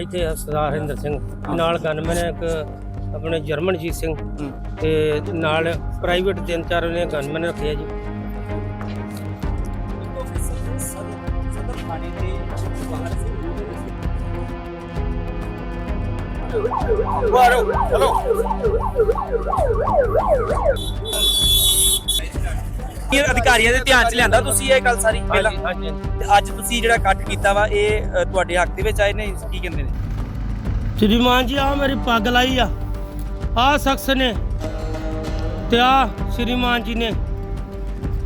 ਇੱਥੇ ਸਰਦਾਰ ਹਰਿੰਦਰ ਸਿੰਘ ਨਾਲ ਗਨਮੈਨ ਹੈ ਇੱਕ ਆਪਣੇ ਜਰਮਨਜੀਤ ਸਿੰਘ। ਤੇ ਨਾਲ ਪ੍ਰਾਈਵੇਟ ਤਿੰਨ ਚਾਰ ਨੇ ਗਨਮੈਨ ਰੱਖੇ ਆ ਜੀ। ਇਹ ਅਧਿਕਾਰੀਆਂ ਦੇ ਧਿਆਨ ਚ ਲਿਆਂਦਾ ਤੁਸੀਂ ਇਹ ਗੱਲ ਸਾਰੀ ਪਹਿਲਾਂ? ਹਾਂਜੀ ਹਾਂਜੀ ਤੇ ਅੱਜ ਤੁਸੀਂ ਜਿਹੜਾ ਕੱਟ ਕੀਤਾ ਵਾ ਇਹ ਅ, ਤੁਹਾਡੇ ਹੱਕ ਦੇ ਵਿੱਚ ਆਏ ਨੇ ਕੀ ਕਹਿੰਦੇ ਨੇ? ਸ਼੍ਰੀਮਾਨ ਜੀ ਆ ਮੇਰੀ ਪੱਗ ਲਾਈ ਆ। ਆ ਸ਼ਖਸ ਨੇ ਤੇ ਆ ਸ਼੍ਰੀਮਾਨ ਜੀ ਨੇ।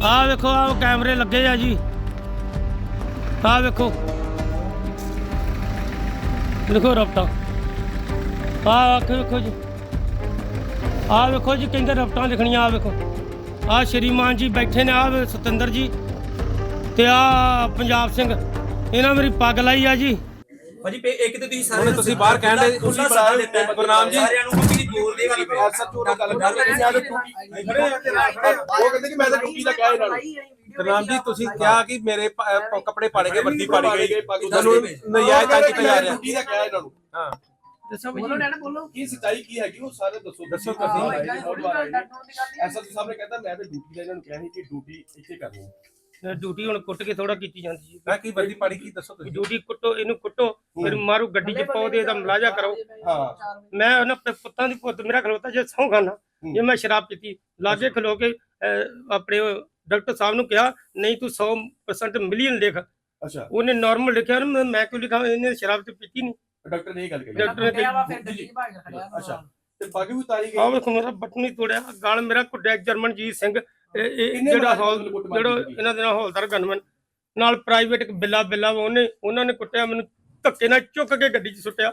ਆ ਵੇਖੋ ਆ ਕੈਮਰੇ ਲੱਗੇ ਆ ਜੀ। ਆ ਵੇਖੋ। ਲਿਖੋ ਰਫਟਾ ਆ ਵੇਖੋ ਜੀ। ਆ ਵੇਖੋ ਜੀ ਕਹਿੰਦੇ ਰਫਟਾਂ ਲਿਖਣੀਆਂ ਆ ਵੇਖੋ। ਆ ਸ਼੍ਰੀਮਾਨ ਜੀ ਬੈਠੇ ਨੇ ਆ ਸਤਿੰਦਰ ਜੀ ਤੇ ਆ ਪੰਜਾਬ ਸਿੰਘ ਇਹਨਾਂ ਮੇਰੀ ਪੱਗ ਲਾਈ ਆ ਜੀ। ਭਾਜੀ ਪੇ ਇੱਕ ਤੇ ਤੁਸੀਂ ਸਾਰੇ ਤੁਸੀਂ ਬਾਹਰ ਕਹਿਣ ਦੇ ਤੁਸੀਂ। ਗੁਰਨਾਮ ਜੀ। ਸਾਰਿਆਂ ਨੂੰ ਦੀ ਜੋਰ ਦੇ ਵਾਲੀ ਐਸਐਚਓ ਨਾਲ ਗੱਲ ਕਰ ਰਹੇ ਆ। ਉਹ ਕਹਿੰਦੇ ਕਿ ਮੈਂ ਤਾਂ ਡਿਊਟੀ ਦਾ ਕਿਹਾ ਇਹਨਾਂ ਨੂੰ ਗੁਰਨਾਮ ਜੀ ਤੁਸੀਂ ਕਿਹਾ ਕਿ ਮੇਰੇ ਕੱਪੜੇ ਪਾੜੇ ਗਏ ਵਰਦੀ ਪਾੜੀ ਗਈ। ਤੁਹਾਨੂੰ ਨਜਾਇਜ਼ ਕੀਤਾ ਜਾ ਰਿਹਾ। ਡਿਊਟੀ ਦਾ ਕਿਹਾ ਇਹਨਾਂ ਨੂੰ ਹਾਂ। ਕੀ ਸੱਚਾਈ ਕੀ ਹੈਗੀ ਉਹ ਸਾਰੇ ਦੱਸੋ ਦੱਸੋ ਤੁਸੀਂ। ਐਸਐਚਓ ਸਾਹਿਬ ਨੇ। ਕਹਿੰਦਾ ਮੈਂ ਤੇ ਡਿਊਟੀ ਦਾ ਇਹਨਾਂ ਨੂੰ ਕਿਹਾ ਸੀ ਕਿ ਡਿਊਟੀ ਇੱਥੇ ਕਰਨੀ ਹੈ। ਡਿਊਟੀ ਹੁਣ ਕੁੱਟ ਕੇ ਥੋੜਾ ਕੀਤੀ ਜਾਂਦੀ ਜੀ। ਮੈਂ ਕੀ ਵਰਦੀ ਪਾੜੀ ਕੀ ਦੱਸੋ ਤੁਸੀਂ? ਡਿਊਟੀ ਕੁੱਟੋ ਇਹਨੂੰ ਕੁੱਟੋ ਫਿਰ ਮਾਰੂ ਗੱਡੀ 'ਚ ਪਾਓ ਤੇ ਇਹਦਾ ਮਲਾਜਾ ਕਰੋ। ਹਾਂ। ਮੈਂ ਉਹਨਾਂ ਆਪਣੇ ਪੁੱਤਾਂ ਦੀ ਪੁੱਤ ਮੇਰਾ ਖਲੋਤਾ ਜੇ ਸਹੁੰ ਖਾਨਾ ਜੇ ਮੈਂ ਸ਼ਰਾਬ ਪੀਤੀ ਲਾਗੇ ਖਲੋ ਕੇ ਅਹ, ਆਪਣੇ ਉਹ ਡਾਕਟਰ ਸਾਹਿਬ ਨੂੰ ਕਿਹਾ ਨਹੀਂ ਤੂੰ 100% ਮਿਲੀਅਨ ਲਿਖ। ਅੱਛਾ। ਉਹਨੇ ਨਾਰਮਲ ਲਿਖਿਆ ਨਾ ਮੈਂ- ਮੈਂ ਕਿਉਂ ਲਿਖਾਂ? ਇਹਨੇ ਸ਼ਰਾਬ ਤੇ ਪੀਤੀ ਨਹੀਂ ਡਾਕਟਰ ਨੇ ਇਹ ਗੱਲ ਕਹੀ। ਡਾਕਟਰ ਨੇ ਕਹੀ ਅੱਛਾ ਤੇ ਪੱਗ ਵੀ ਉਤਾਰੀ ਗਈ। ਵੇਖੋ ਮੇਰਾ ਬਟਨ ਹੀ ਤੋੜਿਆ ਗਲ ਮੇਰਾ ਕੁੱਟਿਆ ਜਰਮਨਜੀਤ ਸਿੰਘ। ਇਹ- ਇਹ ਕਿੰਨੇ ਜਿਹੜਾ ਹੌਲ ਕੁੱਟਮਾਰ ਜਿਹੜਾ ਕੀਤੀ? ਇਹਨਾਂ ਦੇ ਨਾਲ ਹੌਲਦਾਰ ਗਨਮਨ ਨਾਲ ਪ੍ਰਾਈਵੇਟ ਇੱਕ ਬਿੱਲਾ ਬਿੱਲਾ ਵਾ ਉਹਨੇ ਉਹਨਾਂ ਨੇ ਕੁੱਟਿਆ ਮੈਨੂੰ ਧੱਕੇ ਨਾਲ ਚੁੱਕ ਕੇ ਗੱਡੀ 'ਚ ਸੁੱਟਿਆ।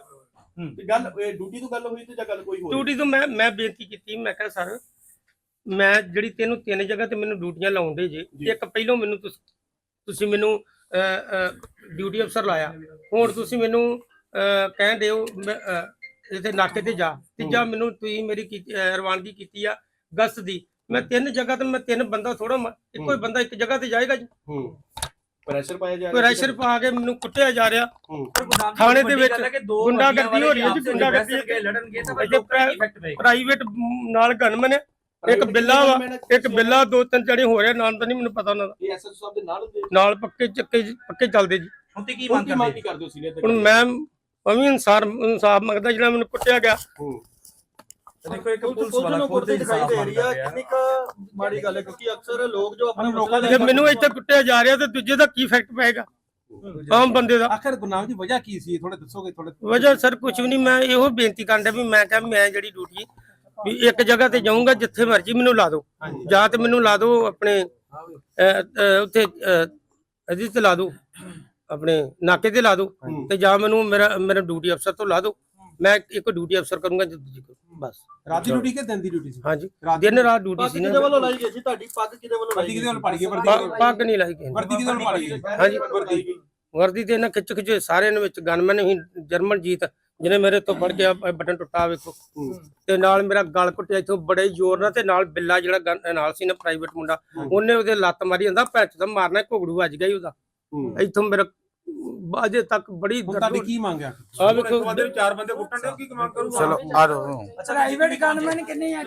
ਤੇ ਗੱਲ ਇਹ ਡਿਊਟੀ ਤੋਂ ਗੱਲ ਹੋਈ ਤੇ ਜਾਂ ਗੱਲ ਕੋਈ ਹੋਰ? ਡਿਊਟੀ ਤੋਂ ਮੈਂ ਮੈਂ ਬੇਨਤੀ ਕੀਤੀ ਮੈਂ ਕਿਹਾ ਸਰ ਮੈਂ ਜਿਹੜੀ ਤੈਨੂੰ ਤਿੰਨ ਜਗ੍ਹਾ ਤੇ ਮੈਨੂੰ ਡਿਊਟੀਆਂ ਲਾਉਂਦੇ ਜੇ ਜੀ। ਇੱਕ ਪਹਿਲੋਂ ਮੈਨੂੰ ਤੁਸ- ਤੁਸੀਂ ਮੈਨੂੰ ਡਿਊਟੀ ਅਫਸਰ ਲਾਇਆ ਹੁਣ ਤੁਸੀਂ ਮੈਨੂੰ ਕਹਿਣ ਦਿਓ ਇੱਥੇ ਨਾਕੇ ਤੇ ਜਾ। ਤੇ ਜਾਂ ਮੈਨੂੰ ਤੁਸੀਂ ਮੇਰੀ ਰਵਾਨਗੀ ਕੀਤੀ ਆ ਗਸਤ ਦੀ। ਮੈਂ ਤਿੰਨ ਜਗ੍ਹਾ ਤੇ ਮੈਂ ਤਿੰਨ ਬੰਦਾ ਥੋੜਾ ਇੱਕੋ ਹੀ। ਬੰਦਾ ਇੱਕ ਜਗ੍ਹਾ ਤੇ ਜਾਏਗਾ ਜੀ। ਹੂੰ। ਪ੍ਰੈਸ਼ਰ ਪਾਇਆ ਜਾ ਕੋਈ ਰੈਸ਼ਰ ਪਾ ਕੇ ਮੈਨੂੰ ਕੁੱਟਿਆ ਜਾ ਰਿਹਾ। ਹੂੰ। ਥਾਣੇ ਦੇ ਵਿੱਚ ਗੁੰਡਾਗਰਦੀ ਹੋ ਰਹੀ ਹੈ ਜੀ, ਗੁੰਡਾਗਰਦੀ ਲੜਨਗੇ ਤਾਂ ਪ੍ਰਾਈਵੇਟ ਨਾਲ ਗਨਮਨ ਹੈ। ਇੱਕ ਬਿੱਲਾ ਵਾ ਇੱਕ ਬਿੱਲਾ ਦੋ ਤਿੰਨ ਜਣੇ ਹੋ ਰਿਹਾ ਨਾਮ ਤਾਂ ਨਹੀਂ ਮੈਨੂੰ ਪਤਾ ਉਹਨਾਂ ਦਾ। ਇਹ ਐਸਐਚਓ ਸਾਹਿਬ ਦੇ ਨਾਲ ਪੱਕੇ ਚੱਕੇ ਪੱਕੇ ਚੱਲਦੇ ਜੀ। ਹੁਣ ਤੇ ਕੀ ਮੰਗ ਕਰਦੇ? ਹੋ ਸੀਨੀਅਰ ਹੁਣ ਮੈਂ ਮੈਂ ਵੀ ਇਨਸਾਰ ਇਨਸਾਫ ਮੰਗਦਾ ਜਿਹੜਾ ਮੈਨੂੰ ਕੁੱਟਿਆ ਗਿਆ। ਹੂੰ। ਦੇਖੋ ਇੱਕ ਪੁਲਿਸ ਵਾਲਾ ਖੁਦ ਦਿਖਾਈ ਦੇ ਰਹੀ ਆ। ਕਿੰਨੀ ਮਾੜੀ ਗੱਲ ਹੈ ਕਿਉਂਕਿ ਅਕਸਰ ਲੋਕ ਜੋ ਆਪਣੇ ਲੋਕਾਂ ਜੇ ਮੈਨੂੰ ਇੱਥੇ ਕੁੱਟਿਆ ਜਾ ਰਿਹਾ ਤੇ ਦੂਜੇ ਦਾ ਕੀ ਇਫੈਕਟ ਪਏਗਾ? ਆਮ ਬੰਦੇ ਦਾ। ਆਖਰ ਗੁਰਨਾਮ ਜੀ ਵਜ੍ਹਾ ਕੀ ਸੀ? ਥੋੜੇ ਦੱਸੋਗੇ ਥੋੜੇ ਵਜ੍ਹਾ ਸਰ ਕੁਝ ਵੀ ਨਹੀਂ ਮੈਂ ਇਹੋ ਬੇਨਤੀ ਕਰਦਾ ਵੀ ਮੈਂ ਕਿਹਾ ਮੈਂ ਜਿਹੜੀ ਡਿਊਟੀ ਵੀ ਇੱਕ ਜਗ੍ਹਾ ਤੇ ਜਾਊਂਗਾ ਜਿੱਥੇ ਮਰਜ਼ੀ ਮੈਨੂੰ ਲਾ ਦਿਓ। ਜਾਂ ਤੇ ਮੈਨੂੰ ਲਾ ਦਿਓ ਆਪਣੇ ਉੱਥੇ ਤੇ ਲਾ ਦਿਓ। ਆਪਣੇ ਨਾਕੇ ਤੇ ਲਾ ਦਿਓ ਹੂੰ। ਤੇ ਜਾਂ ਮੈਨੂੰ ਮੇਰਾ ਮੇਰਾ ਡਿਊਟੀ ਅਫਸਰ ਤੋਂ ਲਾ ਦਿਓ। ਮੈਂ ਇੱਕ ਡਿਊਟੀ ਅਫਸਰ ਕਰੂੰਗਾ ਜੇ ਦੂਜੀ ਕਰੂੰ ਬਸ। ਰਾਤ ਦੀ ਡਿਊਟੀ ਕਿ ਦਿਨ ਦੀ ਡਿਊਟੀ ਸੀ? ਹਾਂਜੀ। ਦਿਨ ਰਾਤ ਡਿਊਟੀ ਸੀ ਕਿਹਦੇ ਵੱਲੋਂ ਲਾਈ ਗਈ ਸੀ ਤੁਹਾਡੀ? ਪੱਗ ਕਿਹਦੇ ਵੱਲੋਂ ਵਰਦੀ ਲਾਈ ਕਿਹਦੇ ਗਈ ਵੱਲ ਪਾੜੀ ਗਈ ਵਰਦੀ ਪੱਗ- ਨਹੀਂ ਲਾਈ ਨੇ। ਵਰਦੀ ਕਿਹਦੇ ਵੱਲ ਪਾੜੀ ਗਈ ਹਾਂਜੀ। ਵਰਦੀ। ਵਰਦੀ ਤੇ ਨਾ ਖਿੱਚ ਖਿੱਚ ਸਾਰਿਆਂ ਨੇ ਵਿੱਚ ਗਨਮੈਨ ਹੀ ਜਰਮਨ ਜੀਤ ਜਿਹਨੇ ਮੇਰੇ ਤੋਂ ਫੜ ਕੇ ਬਟਨ ਟੁੱਟਾ ਵੇਖੋ। ਤੇ ਨਾਲ ਮੇਰਾ ਗਲ ਕੁੱਟਿਆ ਇਥੋਂ ਬੜੇ ਜ਼ੋਰ ਨਾਲ ਤੇ ਨਾਲ ਬਿੱਲਾ ਜਿਹੜਾ ਗਨ- ਨਾਲ ਸੀ ਨਾ ਪ੍ਰਾਈਵੇਟ ਮੁੰਡਾ ਉਹਨੇ ਉਹਦੇ ਲੱਤ ਮਾਰੀ ਜਾਂਦਾ ਭੈਚ ਦਾ ਮਾਰਨਾ ਘੁਗੜੂ ਵੱਜ ਗਿਆ ਉਹਦਾ। ਇੱਥੋਂ ਮੇਰਾ ਅਜੇ ਤੱਕ ਬੜੀ ਤੁਹਾਡੀ ਕੀ ਮੰਗ ਆ? ਵੇਖੋ। ਚਾਰ ਬੰਦੇ ਕੁੱਟਣ ਦੇ ਕੀ ਮੰਗ ਕਰੂਗਾ? ਚਲੋ ਆ ਜਾਓ। ਪ੍ਰਾਈਵੇਟ ਗਨਮੈਨ ਕਿੰਨੇ ਆ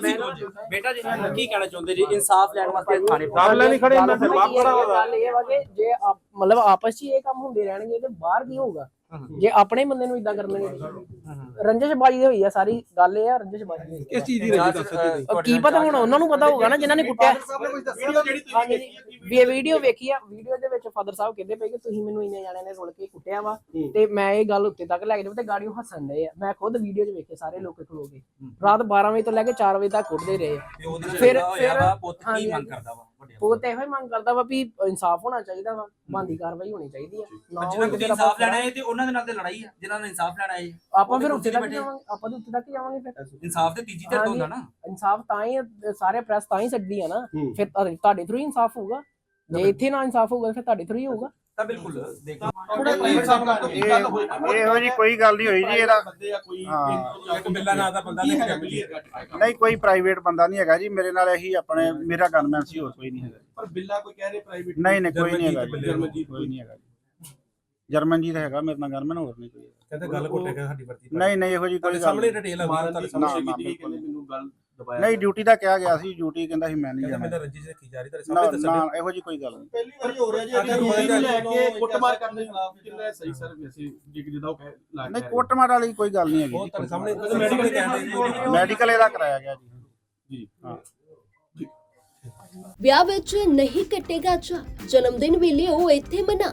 ਬੇਟਾ ਜੀ ਕੀ ਕਹਿਣਾ ਚਾਹੁੰਦੇ ਜੀ? ਇਨਸਾਫ ਲੈਣ ਵਾਸਤੇ ਥਾਣੇ ਸਾਹਮਣੇ ਨਹੀਂ ਖੜੇ ਮੈਂ ਫਿਰ ਬਾਪ ਖੜਾ ਗੱਲ ਇਹ ਵਾ ਕਿ ਜੇ ਆਪ- ਮਤਲਬ ਆਪਸ 'ਚ ਹੀ ਇਹ ਕੰਮ ਹੁੰਦੇ ਰਹਿਣਗੇ ਤੇ ਬਾਹਰ ਕੀ ਹੋਊਗਾ? ਜੇ ਆਪਣੇ ਬੰਦੇ ਨੂੰ ਇਦਾਂ ਕਰਨਗੇ ਰੰਜਸ਼ਬਾਜੀ ਹੋਈ ਆ ਸਾਰੀ ਗੱਲ ਇਹ ਆ ਰੰਜਸ਼ਬਾਜੀ ਹੋਈ ਕਿਸ ਚੀਜ਼ ਦੀ ਰਜੀ ਦੱਸੋ ਆ। ਕੀ ਪਤਾ ਹੁਣ ਉਹਨਾਂ ਨੂੰ ਪਤਾ ਹੋਊਗਾ ਨਾ ਜਿਨ੍ਹਾਂ ਨੇ ਕੁੱਟਿਆ। ਵੀ ਇਹ ਵੀਡੀਓ ਵੇਖੀ ਆ ਵੀਡੀਓ ਦੇ ਵਿੱਚ ਫਾਦਰ ਸਾਹਿਬ ਕਹਿੰਦੇ ਪਏ ਕਿ ਤੁਸੀਂ ਮੈਨੂੰ ਇੰਨੇ ਜਾਣਿਆਂ ਨੇ ਰੁਲ ਕੇ ਕੁੱਟਿਆ ਵਾ ਤੇ ਮੈਂ ਇਹ ਗੱਲ ਉੱਤੇ ਤੱਕ ਲੈ ਕੇ ਜਾਵਾਂ ਤੇ ਗਾੜੀਓ ਹੱਸਣ ਡਏ ਆ। ਮੈਂ ਖੁਦ ਵੀਡੀਓ 'ਚ ਵੇਖੇ ਸਾਰੇ ਲੋਕ ਖਲੋ ਕੇ। ਰਾਤ 12 ਵਜੇ ਤੋਂ ਲੈ ਕੇ 4 ਵਜੇ ਤੱਕ ਕੁੱਟਦੇ ਰਹੇ। ਫਿਰ- ਫਿਰ ਪੁੱਤ ਕੀ ਮੰਗ ਕਰਦਾ ਵਾ? ਉਹ ਤੇ ਇਹੋ ਹੀ ਮੰਗ ਕਰਦਾ ਵਾ ਵੀ ਇਨਸਾਫ ਹੋਣਾ ਚਾਹੀਦਾ ਵਾ ਬੰਦੀ ਕਾਰਵਾਈ ਹੋਣੀ ਚਾਹੀਦੀ ਆ। ਨਾ ਹੋਵੇ ਨੂੰ ਇਨਸਾਫ ਲੈਣਾ ਹੈ ਤੇ ਉਹਨਾਂ ਦੇ ਨਾਲ ਤੇ ਲੜਾਈ ਆ ਜਿਨ੍ਹਾਂ ਨੇ ਇਨਸਾਫ ਲੈਣਾ ਹੈ ਆਪਾਂ ਫਿਰ ਉੱਤੇ ਤੱਕ। ਜਾਵਾਂਗੇ ਆਪਾਂ ਤਾਂ ਉੱਤੇ ਤੱਕ ਹੀ ਜਾਵਾਂਗੇ ਫਿਰ। ਇਨਸਾਫ ਤੇ ਤੀਜੀ ਧਿਰ ਤੋਂ ਹੁੰਦਾ ਨਾ। ਇਨਸਾਫ ਤਾਂ ਹੀ ਸਾਰੇ ਪ੍ਰੈਸ ਤਾਂ ਹੀ ਛੱਡਦੀ ਆ ਨਾ। ਫਿਰ ਤੁਹਾਡੇ- ਤੁਹਾਡੇ ਥਰੂ ਹੀ ਇਨਸਾਫ ਹੋਊਗਾ। ਜੇ ਇੱਥੇ ਨਾ ਇਨਸਾਫ ਹੋਊਗਾ ਫਿਰ ਤੁਹਾਡੇ ਥਰੂ ਹੀ ਹੋਊਗਾ। ਤਾਂ ਬਿਲਕੁਲ ਦੇਖੋ। ਥੋੜਾ ਪ੍ਰਾਈਵੇਟ ਸਾਹਿਬ ਨਾਲ ਤੋਂ ਕੀ ਗੱਲ ਹੋਈ ਇਹੋ ਜੀ ਕੋਈ ਗੱਲ ਨਹੀਂ ਹੋਈ ਜੀ ਇਹਦਾ ਬੰਦੇ ਆ ਕੋਈ। ਇੱਕ ਬਿੱਲਾ ਨਾਂ ਦਾ ਬੰਦਾ ਕੀ ਨਹੀਂ ਹੈਗਾ ਹੈਗਾ clear cut? ਨਹੀਂ ਕੋਈ ਪ੍ਰਾਈਵੇਟ ਬੰਦਾ ਨਹੀਂ ਹੈਗਾ ਜੀ ਮੇਰੇ ਨਾਲ ਇਹੀ ਆਪਣੇ ਮੇਰਾ ਗਨਮੈਨ ਸੀ ਹੋਰ ਕੋਈ ਨਹੀਂ ਹੈਗਾ। ਪਰ ਬਿੱਲਾ ਕੋਈ ਕਹਿ ਰਹੇ ਪ੍ਰਾਈਵੇਟ ਨਹੀਂ ਨਹੀਂ ਕੋਈ ਨਹੀਂ ਹੈਗਾ ਜਰਮਨਜੀਤ ਜੀ ਕੋਈ ਨਹੀਂ ਹੈਗਾ ਜੀ। ਜਰਮਨ ਜੀ ਦਾ ਹੈਗਾ ਮੇਰੇ ਨਾਲ ਗਨਮੈਨ ਹੋਰ ਨਹੀਂ ਕੋਈ। ਕਹਿੰਦੇ ਗੱਲ ਘੁੱਟੇ ਕੇ ਸਾਡੀ ਵਰਦੀ ਨਹੀਂ ਨਹੀਂ ਇਹੋ ਜੀ ਤੁਹਾਡੇ ਕੋਈ ਗੱਲ ਸਾਹਮਣੇ ਨਹੀਂ। ਡਿਟੇਲ ਆ ਗਈ ਮਾਰਨ ਤੁਹਾਡੇ ਦੀ ਸਾਹਮਣੇ ਨਾ, ਕੋਸ਼ਿਸ਼ ਨਾ, ਕੀਤੀ ਬਿਲਕੁਲ ਕਹਿੰਦੇ ਮੈਨੂੰ ਗੱਲ ਦਬਾਇਆ ਨਹੀਂ ਡਿਊਟੀ ਦਾ ਕਿਹਾ ਗਿਆ ਸੀ ਡਿਊਟੀ ਕਹਿੰਦਾ ਸੀ ਮੈਂ ਨਹੀਂ ਕਹਿੰਦੇ ਜਾਣਾ। ਮੈਨੂੰ ਰੰਜਿਸ਼ ਰੱਖੀ ਜਾ ਰਹੀ ਤੁਹਾਡੇ ਨਾ ਸਾਹਮਣੇ ਦੱਸਣ ਨਾ ਇਹੋ ਜੀ ਕੋਈ ਗੱਲ ਨਹੀਂ। ਪਹਿਲੀ ਵਾਰੀ ਹੋ ਰਿਹਾ ਜੀ ਅਗਰ ਅੱਗੇ ਹੋਇਆ ਲੈ ਕੇ ਕੁੱਟਮਾਰ ਕਰਨੇ ਕਿੰਨਾ ਸਹੀ ਸਰ ਵੈਸੇ ਜੇ ਕਿ ਜਿੱਦਾਂ ਉਹ ਕਹਿ ਲਾ ਨਹੀਂ ਕੋਟਮਾਰ ਵਾਲੀ ਕੋਈ ਗੱਲ ਨਹੀਂ ਹੈਗੀ ਉਹ ਤੁਹਾਡੇ। ਸਾਹਮਣੇ ਮੈਡੀਕਲ ਕਹਿੰਦੇ ਜੀ। ਮੈਡੀਕਲ ਇਹਦਾ ਕਰਾਇਆ ਗਿਆ ਜੀ। ਜੀ। ਹਾਂ। ਵਿਆਹ ਵਿੱਚ ਨਹੀਂ ਕੱਟੇਗਾ ਚਾ ਜਨਮ ਦਿਨ ਵੀ ਲਿਓ ਇੱਥੇ ਮਨਾ।